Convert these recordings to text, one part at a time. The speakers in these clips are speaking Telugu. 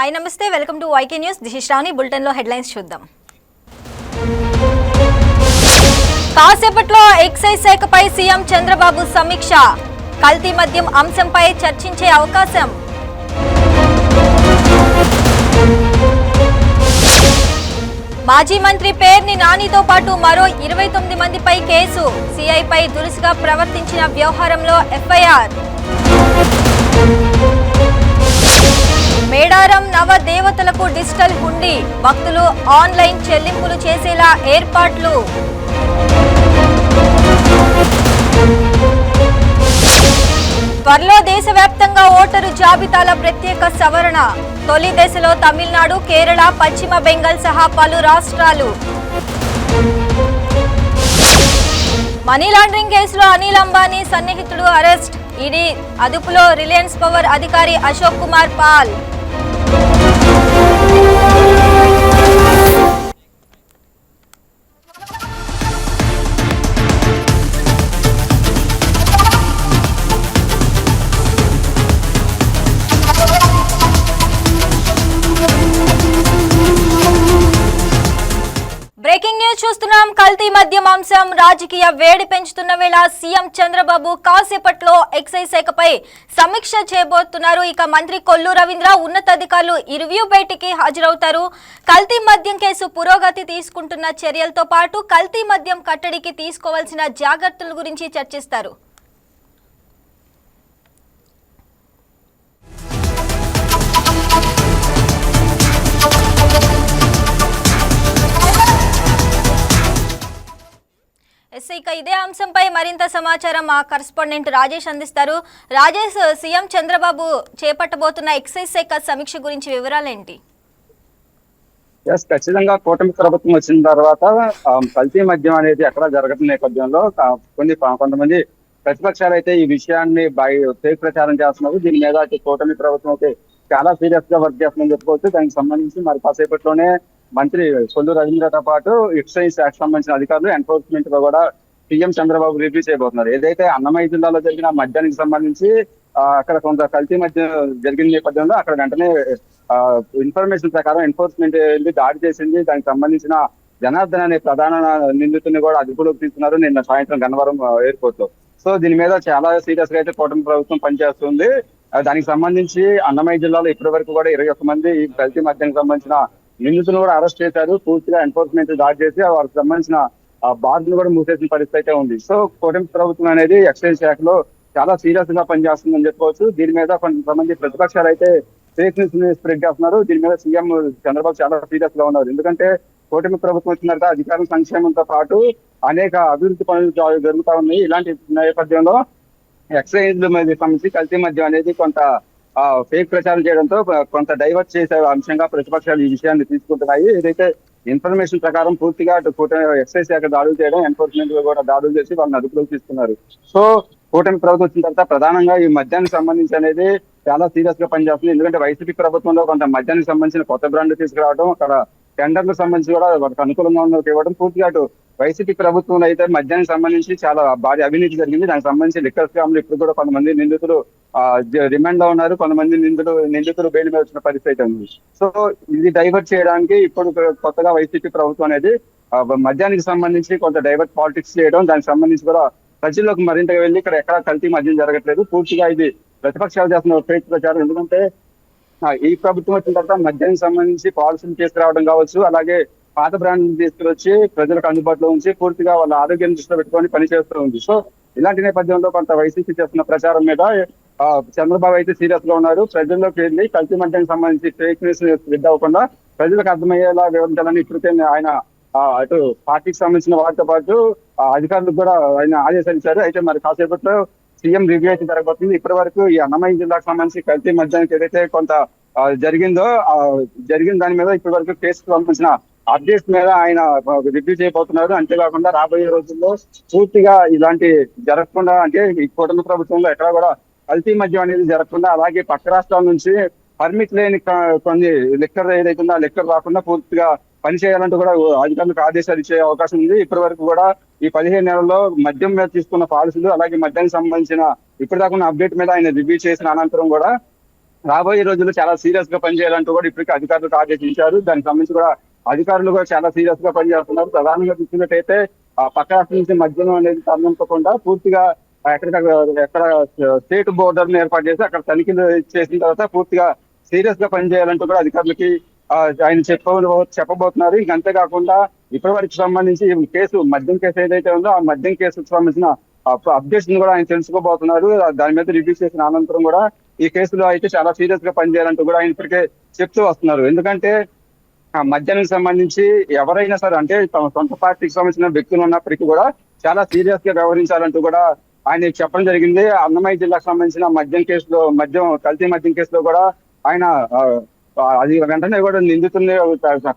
హాయ్ నమస్తే. Welcome to YK news Disha Sravani బులెటిన్లో హెడ్లైన్స్ చూద్దాం. కాసేపట్లో ఎక్సైజ్ శాఖపై సీఎం చంద్రబాబు సమీక్ష. కల్తీ మద్యం అంశంపై చర్చించే అవకాశం. మాజీ మంత్రి పేర్ని నానితో పాటు మరో ఇరవై తొమ్మిది మందిపై కేసు. సిఐపై దురుసుగా ప్రవర్తించిన వ్యవహారంలో ఎఫ్ఐఆర్. మేడారం నవ దేవతలకు డిజిటల్ హుండీ. భక్తులు ఆన్లైన్ చెల్లింపులు చేసేలా ఏర్పాట్లు. త్వరలో దేశవ్యాప్తంగా ఓటరు జాబితాల ప్రత్యేక సవరణ. తొలి దశలో తమిళనాడు కేరళ పశ్చిమ బెంగాల్ సహా పలు రాష్ట్రాలు. మనీ లాండరింగ్ కేసులో అనిల్ అంబానీ సన్నిహితుడు అరెస్ట్. ఈడీ అదుపులో రిలయన్స్ పవర్ అధికారి అశోక్ కుమార్ పాల్. Oh, కల్తీ మద్యం అంశం రాజకీయ వేడి పెంచుతున్న వేళ సీఎం చంద్రబాబు కాసేపట్లో ఎక్సైజ్ శాఖపై సమీక్ష చేయబోతున్నారు. ఇక మంత్రి కొల్లు రవీంద్ర ఉన్నతాధికారులు ఈ రివ్యూ భేటీకి హాజరవుతారు. కల్తీ మద్యం కేసు పురోగతి తీసుకుంటున్న చర్యలతో పాటు కల్తీ మద్యం కట్టడికి తీసుకోవాల్సిన జాగ్రత్తల గురించి చర్చిస్తారు. ఎస్ ఇక ఇదే అంశంపై మరింత సమాచారం మా కరస్పాండెంట్ రాజేష్ అందిస్తారు. రాజేష్ సీఎం చంద్రబాబు చేపట్టబోతున్న ఎక్సైజ్ శాఖ సమీక్ష గురించి వివరాలేంటి? ఎస్ ఖచ్చితంగా కూటమి ప్రభుత్వం వచ్చిన తర్వాత కల్తీ మద్యం అనేది ఎక్కడ జరగడం నేపథ్యంలో కొన్ని కొంతమంది ప్రతిపక్షాలు అయితే ఈ విషయాన్ని బయ ఫేక్ ప్రచారం చేస్తున్నారు. దీని మీద కూటమి ప్రభుత్వం అయితే చాలా సీరియస్గా వర్క్ చేస్తుందని చెప్పుకోవచ్చు. దానికి సంబంధించి మరి కాసేపట్లోనే మంత్రి సొల్లు రవీంద్రతో పాటు ఎక్సైజ్ శాఖ సంబంధించిన అధికారులు ఎన్ఫోర్స్మెంట్లో కూడా సీఎం చంద్రబాబు రివ్యూ చేయబోతున్నారు. ఏదైతే అన్నమయ్య జిల్లాలో జరిగిన మద్యానికి సంబంధించి అక్కడ కొంత కల్తీ మధ్య జరిగిన నేపథ్యంలో అక్కడ వెంటనే ఇన్ఫర్మేషన్ ప్రకారం ఎన్ఫోర్స్మెంట్ వెళ్ళి దాడి చేసింది దానికి సంబంధించిన జనార్దన్ అనే ప్రధాన నిందితుడిని కూడా అదుపులోకి తీసుకున్నారు నిన్న సాయంత్రం గన్నవరం ఎయిర్పోర్ట్లో సో దీని మీద చాలా సీరియస్గా అయితే కూటమి ప్రభుత్వం పనిచేస్తుంది. దానికి సంబంధించి అన్నమయ్య జిల్లాలో ఇప్పటి వరకు కూడా ఇరవై ఒక్క మంది ఈ కల్తీ మద్యానికి సంబంధించిన నిందితులను కూడా అరెస్ట్ చేశారు. పూర్తిగా ఎన్ఫోర్స్మెంట్ దాడి చేసి వారికి సంబంధించిన బాధ్యతను కూడా మూసేసిన పరిస్థితి అయితే ఉంది. సో కూటమి ప్రభుత్వం అనేది ఎక్సైజ్ శాఖలో చాలా సీరియస్గా పనిచేస్తుందని చెప్పుకోవచ్చు. దీని మీద కొంతమంది ప్రతిపక్షాలు అయితే ఫేక్ న్యూస్ స్ప్రెడ్ చేస్తున్నారు. దీని మీద సీఎం చంద్రబాబు చాలా సీరియస్గా ఉన్నారు. ఎందుకంటే కూటమి ప్రభుత్వం వచ్చినాక అధికారం సంక్షేమంతో పాటు అనేక అభివృద్ధి పనులు జరుగుతా ఉన్నాయి. ఇలాంటి నేపథ్యంలో ఎక్సైజ్ మీద సంబంధించి కల్తీ మద్యం అనేది కొంత ఫేక్ ప్రచారం చేయడంతో కొంత డైవర్ట్ చేసే అంశంగా ప్రతిపక్షాలు ఈ విషయాన్ని తీసుకుంటున్నాయి. ఏదైతే ఇన్ఫర్మేషన్ ప్రకారం పూర్తిగా కూటమి ఎక్సైజ్ శాఖ దాడులు చేయడం ఎన్ఫోర్స్మెంట్ కూడా దాడులు చేసి వాళ్ళని అదుపులోకి తీసుకున్నారు. సో కూటమి ప్రభుత్వం వచ్చిన తర్వాత ప్రధానంగా ఈ మద్యానికి సంబంధించి అనేది చాలా సీరియస్గా పనిచేస్తుంది. ఎందుకంటే వైసీపీ ప్రభుత్వంలో కొంత మద్యానికి సంబంధించిన కొత్త బ్రాండ్ తీసుకురావడం అక్కడ టెండర్లకు సంబంధించి కూడా వాటికి అనుకూలంగా ఉన్నది ఇవ్వడం పూర్తిగా అటు వైసీపీ ప్రభుత్వంలో అయితే మద్యానికి సంబంధించి చాలా భారీ అవినీతి జరిగింది. దానికి సంబంధించి లిక్కర్ స్కామ్ ఇప్పుడు కూడా కొంతమంది నిందితులు రిమాండ్లో ఉన్నారు. కొంతమంది నిందితులు నిందితులు బెయిల్ మీద వచ్చిన పరిస్థితి అయితే ఉంది. సో ఇది డైవర్ట్ చేయడానికి ఇప్పుడు కొత్తగా వైసీపీ ప్రభుత్వం అనేది మద్యానికి సంబంధించి కొంత డైవర్ట్ పాలిటిక్స్ చేయడం దానికి సంబంధించి కూడా ప్రజల్లోకి మరింతగా వెళ్ళి ఇక్కడ ఎక్కడ కల్తీ మద్యం జరగట్లేదు. పూర్తిగా ఇది ప్రతిపక్షాలు చేస్తున్న ఫేక్ ప్రచారం. ఎందుకంటే ఈ ప్రభుత్వం వచ్చిన తర్వాత మద్యానికి సంబంధించి పాలసీలు తీసుకురావడం కావచ్చు అలాగే పాత బ్రాండ్ తీసుకువచ్చి ప్రజలకు అందుబాటులో ఉంచి పూర్తిగా వాళ్ళ ఆరోగ్యం దృష్టిలో పెట్టుకొని పనిచేస్తూ ఉంది. సో ఇలాంటి నేపథ్యంలో కొంత వైసీపీ చేస్తున్న ప్రచారం మీద ఆ, చంద్రబాబు అయితే సీరియస్గా ఉన్నారు. ప్రజల్లోకి వెళ్ళి కల్తీ మద్యానికి సంబంధించి ఫేక్ న్యూస్ స్ప్రెడ్ అవ్వకుండా ప్రజలకు అర్థమయ్యేలా వివరించాలని ఇప్పటికే ఆయన అటు పార్టీకి సంబంధించిన వారితో పాటు ఆ, అధికారులకు కూడా ఆయన ఆదేశాలు ఇచ్చారు అయితే మరి కాసేపట్లో సీఎం రివ్యూ అయితే జరగబోతుంది. ఇప్పటి వరకు ఈ అన్నమయ్య జిల్లాకు సంబంధించి కల్తీ మద్యానికి ఏదైతే కొంత జరిగిందో జరిగిన దాని మీద ఇప్పటి వరకు కేసుకు సంబంధించిన అప్డేట్స్ మీద ఆయన రివ్యూ చేయబోతున్నారు. అంతేకాకుండా రాబోయే రోజుల్లో పూర్తిగా ఇలాంటి జరగకుండా అంటే ఈ కూటమి ప్రభుత్వంలో ఎక్కడ కూడా కల్తీ మద్యం అనేది జరగకుండా అలాగే పక్క రాష్ట్రాల నుంచి పర్మిట్ లేని కొన్ని లెక్కర్ ఏదైతే ఉందో ఆ లెక్కర్ రాకుండా పూర్తిగా పని చేయాలంటూ కూడా అధికారులకు ఆదేశాలు ఇచ్చే అవకాశం ఉంది. ఇప్పటి వరకు కూడా ఈ పదిహేను నెలల్లో మద్యం మీద తీసుకున్న పాలసీలు అలాగే మద్యానికి సంబంధించిన ఇప్పటిదాకా ఉన్న అప్డేట్ మీద ఆయన రివ్యూ చేసిన అనంతరం కూడా రాబోయే రోజుల్లో చాలా సీరియస్గా పనిచేయాలంటూ కూడా ఇప్పటికే అధికారులకు ఆదేశించారు దానికి సంబంధించి కూడా అధికారులు కూడా చాలా సీరియస్గా పనిచేస్తున్నారు. ప్రధానంగా చూసినట్టయితే ఆ పక్క రాష్ట్రం నుంచి మద్యం అనేది తరలింపకుండా పూర్తిగా ఎక్కడికక్కడ ఎక్కడ స్టేట్ బోర్డర్ ఏర్పాటు చేసి అక్కడ తనిఖీలు చేసిన తర్వాత పూర్తిగా సీరియస్గా పనిచేయాలంటూ కూడా అధికారులకి ఆయన చెప్ప చెప్పబోతున్నారు. ఇంకంతేకాకుండా ఇప్పటి వరకు సంబంధించి కేసు మద్యం కేసు ఏదైతే ఉందో ఆ మద్యం కేసుకు సంబంధించిన అప్డేట్స్ కూడా ఆయన తెలుసుకోబోతున్నారు. దాని మీద రివ్యూ చేసిన అనంతరం కూడా ఈ కేసులో అయితే చాలా సీరియస్గా పనిచేయాలంటూ కూడా ఆయన ఇప్పటికే చెప్తూ వస్తున్నారు. ఎందుకంటే ఆ మద్యానికి సంబంధించి ఎవరైనా సరే అంటే తమ సొంత పార్టీకి సంబంధించిన వ్యక్తులు ఉన్నప్పటికీ కూడా చాలా సీరియస్గా వ్యవహరించాలంటూ కూడా ఆయన చెప్పడం జరిగింది. అన్నమయ్య జిల్లాకు సంబంధించిన మద్యం కేసులో మద్యం కల్తీ మద్యం కేసులో కూడా ఆయన అది వెంటనే కూడా నిందితుల్ని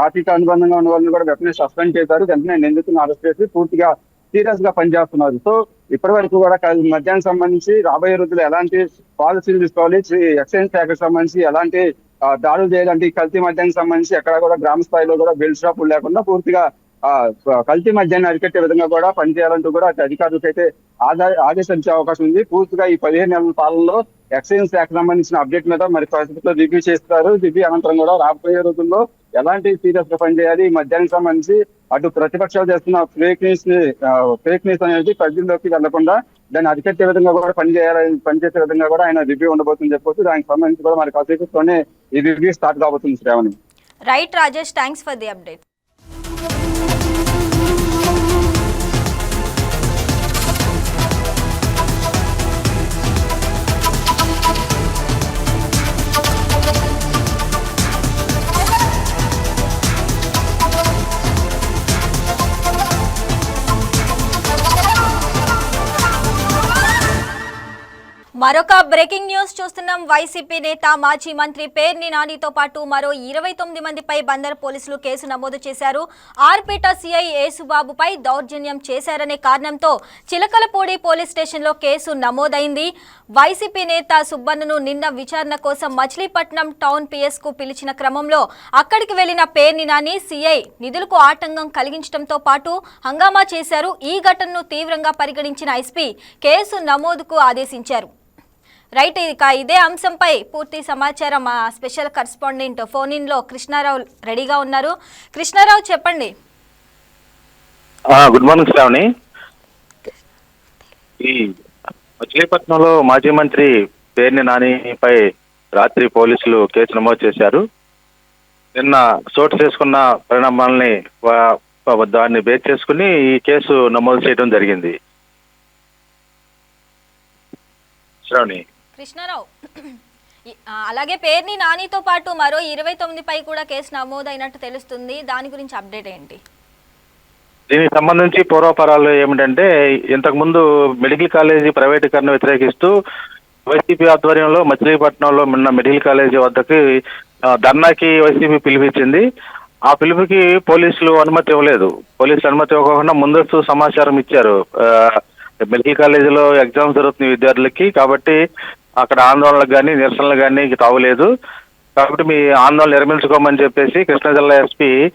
పార్టీకి అనుబంధంగా ఉన్న వాళ్ళని కూడా వెంటనే సస్పెండ్ చేశారు. వెంటనే నిందితులను అరెస్ట్ చేసి పూర్తిగా సీరియస్గా పనిచేస్తున్నారు. సో ఇప్పటి వరకు కూడా మద్యానికి సంబంధించి రాబోయే రోజుల్లో ఎలాంటి పాలసీలు తీసుకోవాలి ఎక్సైజ్ శాఖకు సంబంధించి ఎలాంటి దాడులు చేయాలంటే కల్తీ మద్యానికి సంబంధించి ఎక్కడ కూడా గ్రామ స్థాయిలో కూడా బెల్ట్ షాపులు లేకుండా పూర్తిగా ఆ కల్తీ మద్యాన్ని అరికట్టే విధంగా కూడా పనిచేయాలంటూ కూడా అధికారులకైతే అధికారులకు అయితే ఆదా ఆదేశించే అవకాశం ఉంది. పూర్తిగా ఈ పదిహేను నెలల పాలనలో ఎక్సైజ్ శాఖ సంబంధించిన అప్డేట్ మీద మరి పరిస్థితుల్లో రివ్యూ చేస్తారు. రివ్యూ అనంతరం కూడా రాబోయే రోజుల్లో ఎలాంటి సీరియస్గా పనిచేయాలి? ఈ మద్యానికి సంబంధించి అటు ప్రతిపక్షాలు చేస్తున్న ఫేక్ న్యూస్ని ఫేక్ న్యూస్ అనేది ప్రజల్లోకి వెళ్ళకుండా దాన్ని అరికట్టే విధంగా కూడా పనిచేయాలని పనిచేసే విధంగా కూడా ఆయన రివ్యూ ఉండబోతుందని చెప్పొచ్చు. దానికి సంబంధించి కూడా మరి కాసేపుతోనే ఈ రివ్యూ స్టార్ట్ కాబోతుంది Sravani. Right Rajesh thanks for the update మరొక బ్రేకింగ్ న్యూస్ చూస్తున్నాం. వైసీపీ నేత మాజీ మంత్రి పేర్ని నానితో పాటు మరో ఇరవై తొమ్మిది మందిపై బందర్ పోలీసులు కేసు నమోదు చేశారు. ఆర్పేట సిఐ యేసుబాబుపై దౌర్జన్యం చేశారనే కారణంతో చిలకలపూడి పోలీస్ స్టేషన్లో కేసు నమోదైంది. వైసీపీ నేత సుబ్బన్నను నిన్న విచారణ కోసం మచిలీపట్నం టౌన్ పిఎస్కు పిలిచిన క్రమంలో అక్కడికి వెళ్ళిన పేర్ని నాని సిఐ నిధులకు ఆటంకం కలిగించడంతో పాటు హంగామా చేశారు. ఈ ఘటనను తీవ్రంగా పరిగణించిన ఎస్పీ కేసు నమోదుకు ఆదేశించారు. రైట్ ఇక ఇదే అంశంపై పూర్తి సమాచారం మా స్పెషల్ కరస్పాండెంట్ ఫోన్ ఇన్లో కృష్ణారావు రెడీగా ఉన్నారు. కృష్ణారావు చెప్పండి. Good morning Sravani. ఈ మచిలీపట్నంలో మాజీ మంత్రి పేర్ని నానిపై రాత్రి పోలీసులు కేసు నమోదు చేశారు. నిన్న చోటు చేసుకున్న పరిణామాలని దాన్ని బేస్ చేసుకుని ఈ కేసు నమోదు చేయడం జరిగింది. శ్రావణి కృష్ణారావు. అలాగే పేర్ని నానితో పాటు మరో ఇరవై తొమ్మిదిపై కూడా కేసు నమోదైనట్టు తెలుస్తుంది. దాని గురించి అప్డేట్ ఏంటి? దీనికి సంబంధించి పూర్వపరాలు ఏమిటంటే ఇంతకు ముందు మెడికల్ కాలేజీ ప్రైవేటీకరణ వ్యతిరేకిస్తూ వైసీపీ ఆధ్వర్యంలో మచిలీపట్నంలో ఉన్న మెడికల్ కాలేజీ వద్దకి ధర్నాకి వైసీపీ పిలిపించింది. ఆ పిలుపుకి పోలీసులు అనుమతి ఇవ్వలేదు. పోలీసులు అనుమతి ఇవ్వకుండా ముందస్తు సమాచారం ఇచ్చారు. మెడికల్ కాలేజీలో ఎగ్జామ్స్ జరుగుతున్న విద్యార్థులకి కాబట్టి అక్కడ ఆందోళనలకు కానీ నిరసనలు కానీ తావులేదు కాబట్టి మీ ఆందోళన నిర్మించుకోమని చెప్పేసి కృష్ణా జిల్లా ఎస్పీ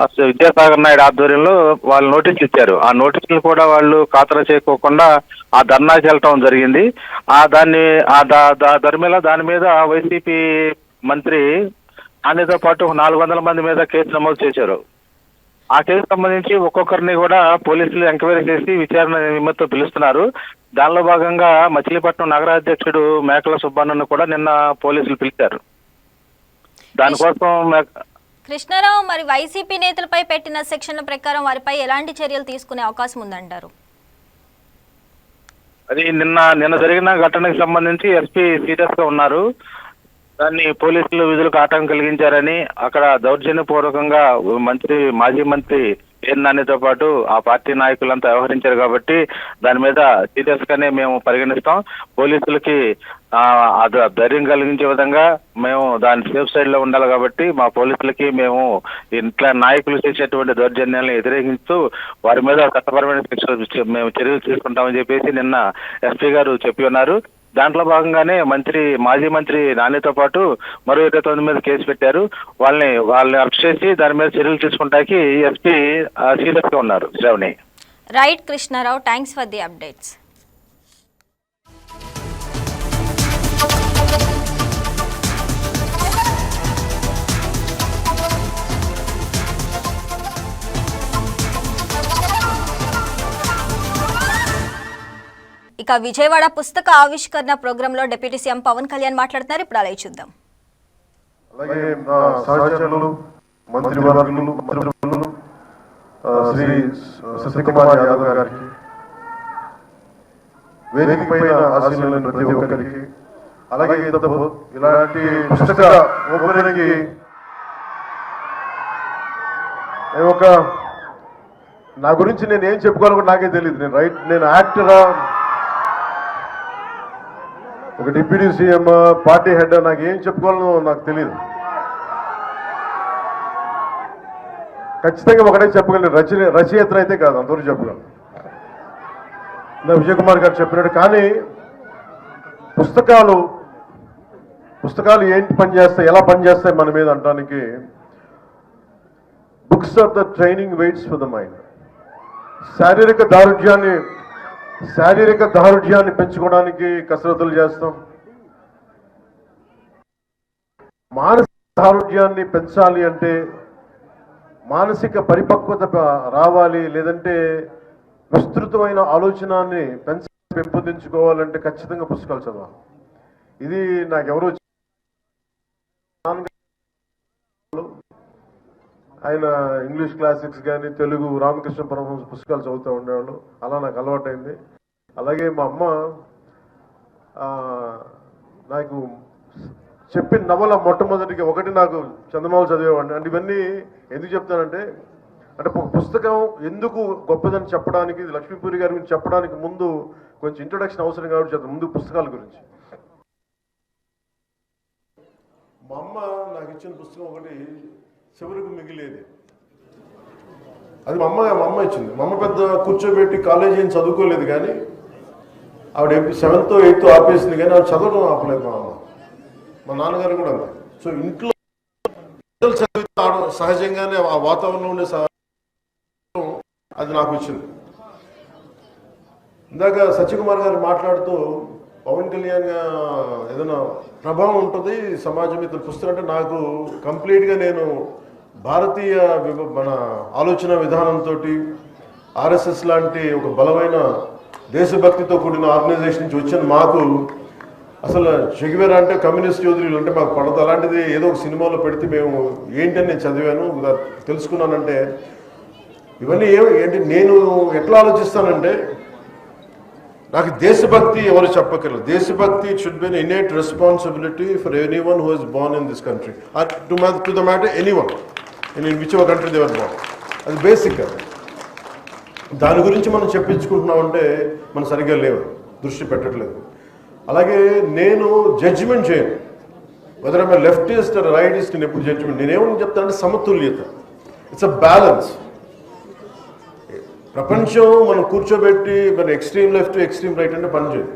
అసలు విద్యాసాగర్ నాయుడు ఆధ్వర్యంలో వాళ్ళు నోటీసులు ఇచ్చారు. ఆ నోటీసులు కూడా వాళ్ళు ఖాతరు చేయకోకుండా ఆ ధర్నాకి వెళ్ళటం జరిగింది. ఆ దాన్ని ఆ దా- దా- ధర్మిల దాని మీద వైసీపీ మంత్రి ఆయనతో పాటు నాలుగు వందల మంది మీద కేసు నమోదు చేశారు. ఆ కేసు సంబంధించి ఒక్కొక్కరిని కూడా పోలీసులు ఎంక్వైరీ చేసి విచారణ నిమిత్తం పిలుస్తున్నారు. దానిలో భాగంగా మచిలీపట్నం నగరాధ్యక్షుడు మేకల సుబ్బన్నను కూడా నిన్న పోలీసులు పిలిచారు. దానికోసం కృష్ణారావు మరి వైసీపీ నేతలపై పెట్టిన సెక్షన్ల ప్రకారం వారిపై ఎలాంటి చర్యలు తీసుకునే అవకాశం ఉందంటారు? అది నిన్న నిన్న జరిగిన ఘటనకు సంబంధించి ఎస్పీ సీరియస్గా ఉన్నారు. దాన్ని పోలీసులు విధులకు ఆటంకం కలిగించారని అక్కడ దౌర్జన్యపూర్వకంగా మంత్రి మాజీ మంత్రి పేరు నానితో పాటు ఆ పార్టీ నాయకులంతా వ్యవహరించారు కాబట్టి దాని మీద సీరియస్ గానే మేము పరిగణిస్తాం. పోలీసులకి ఆ, అది ధైర్యం కలిగించే విధంగా మేము దాని సేఫ్ సైడ్లో ఉండాలి కాబట్టి మా పోలీసులకి మేము ఇంట్లో నాయకులు చేసేటువంటి దౌర్జన్యాలను వ్యతిరేకిస్తూ వారి మీద చట్టపరమైన మేము చర్యలు తీసుకుంటామని చెప్పేసి నిన్న ఎస్పీ గారు చెప్పి ఉన్నారు. దాంట్లో భాగంగానే మంత్రి మాజీ మంత్రి నానితో పాటు మరో ఇరవై తొమ్మిది మీద కేసు పెట్టారు. వాళ్ళని వాళ్ళని అరెస్ట్ చేసి దాని మీద చర్యలు తీసుకుంటాకి ఎస్పీ సీరియస్గా ఉన్నారు Sravani. Right Krishnarao. Thanks for the updates ఇక విజయవాడ పుస్తక ఆవిష్కరణ ప్రోగ్రాంలో డిప్యూటీ సీఎం పవన్ కళ్యాణ్ మాట్లాడుతున్నారు. ఇప్పుడు అలా చూద్దాం. అలాగే సహచరులు మంత్రివర్గులు మంత్రులు శ్రీ సత్యకుమార్ యాదవ్ గారికి వేదిక పైన ప్రతి ఒక్కరికి అలాగే ఇలాంటి పుస్తక ఒక నా గురించి నేను ఏం చెప్పుకోవాలో నాకే తెలియదు నేను రైట్ నేను యాక్టరా ఒక డిప్యూటీ సీఎం పార్టీ హెడ్ నాకు ఏం చెప్పుకోవాలో నాకు తెలియదు ఖచ్చితంగా ఒకటే చెప్పగలను రచన రచయిత అయితే కాదు అందరూ చెప్పగలను. నా విజయ్ కుమార్ గారు చెప్పినట్టు కానీ పుస్తకాలు పుస్తకాలు ఏంటి పనిచేస్తాయి ఎలా పనిచేస్తాయి మన మీద అంటానికి books of the training weights for the mind. శారీరక దారుఢ్యాన్ని శారీరక దారుఢ్యాన్ని పెంచుకోవడానికి కసరత్తులు చేస్తాం. మానసిక దారుఢ్యాన్ని పెంచాలి అంటే మానసిక పరిపక్వత రావాలి లేదంటే విస్తృతమైన ఆలోచనాన్ని పెంచ పెంపొందించుకోవాలంటే ఖచ్చితంగా పుస్తకాలు చదవాలి. ఇది నాకెవరో ఆయన ఇంగ్లీష్ క్లాసిక్స్ కానీ తెలుగు రామకృష్ణ పరమహంస పుస్తకాలు చదువుతూ ఉండేవాళ్ళు. అలా నాకు అలవాటైంది. అలాగే మా అమ్మ నాకు చెప్పిన నవల మొట్టమొదటికి ఒకటి నాకు చందమామలు చదివేవాడిని. అంటే ఇవన్నీ ఎందుకు చెప్తానంటే అంటే ఒక పుస్తకం ఎందుకు గొప్పదని చెప్పడానికి ఇది లక్ష్మీపూరి గారి గురించి చెప్పడానికి ముందు కొంచెం ఇంట్రొడక్షన్ అవసరం కాబట్టి చెప్తాను ముందు పుస్తకాల గురించి. మా అమ్మ నాకు ఇచ్చిన పుస్తకం ఒకటి చివరికి మిగిలేది. అది మా అమ్మ మా అమ్మ ఇచ్చింది. మా అమ్మ పెద్ద కూర్చోబెట్టి కాలేజీ చదువుకోలేదు కానీ ఆవిడ సెవెంత్ ఎయిత్ ఆపేసింది కానీ ఆవిడ చదవడం ఆపలేదు మా అమ్మ. మా నాన్నగారు కూడా సో ఇంట్లో పిల్లలు చదివితే సహజంగానే ఆ వాతావరణం ఉండే అది నాకు ఇచ్చింది ఇందాక సత్యకుమార్ గారు మాట్లాడుతూ పవన్ కళ్యాణ్ ఏదైనా ప్రభావం ఉంటుంది సమాజం ఇతను పుస్తకం అంటే నాకు కంప్లీట్గా నేను భారతీయ విభ- మన ఆలోచన విధానంతో ఆర్ఎస్ఎస్ లాంటి ఒక బలమైన దేశభక్తితో కూడిన ఆర్గనైజేషన్ నుంచి వచ్చిన మాకు అసలు చెగివేరా అంటే కమ్యూనిస్ట్ యోధులు అంటే మాకు పడదు. అలాంటిది ఏదో ఒక సినిమాలో పెడితే మేము ఏంటని నేను చదివాను తెలుసుకున్నానంటే ఇవన్నీ ఏమి ఏంటి నేను ఎట్లా ఆలోచిస్తానంటే నాకు దేశభక్తి ఎవరు చెప్పకర్లేదు దేశభక్తి should be innate responsibility for anyone who is born in this country to to the matter anyone in which our country they were born అది బేసిక్ అది దాని గురించి మనం చెప్పించుకుంటున్నామంటే మనం సరిగ్గా లేవు దృష్టి పెట్టట్లేదు. అలాగే నేను జడ్జిమెంట్ చేయను. వెదర్ ఐమ్ లెఫ్టిస్ట్ రైటిస్ట్ నేను ఎప్పుడు జడ్జిమెంట్ నేనేమని చెప్తానంటే సమతుల్యత. ఇట్స్ అ బ్యాలెన్స్ ప్రపంచం మనం కూర్చోబెట్టి మన ఎక్స్ట్రీమ్ లెఫ్ట్ ఎక్స్ట్రీమ్ రైట్ అంటే పనిచేయదు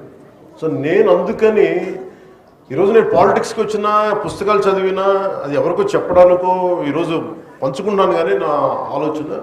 సో నేను అందుకని ఈరోజు నేను పాలిటిక్స్కి వచ్చినా పుస్తకాలు చదివినా అది ఎవరికో చెప్పడానికో ఈరోజు పంచుకున్నాను కానీ నా ఆలోచన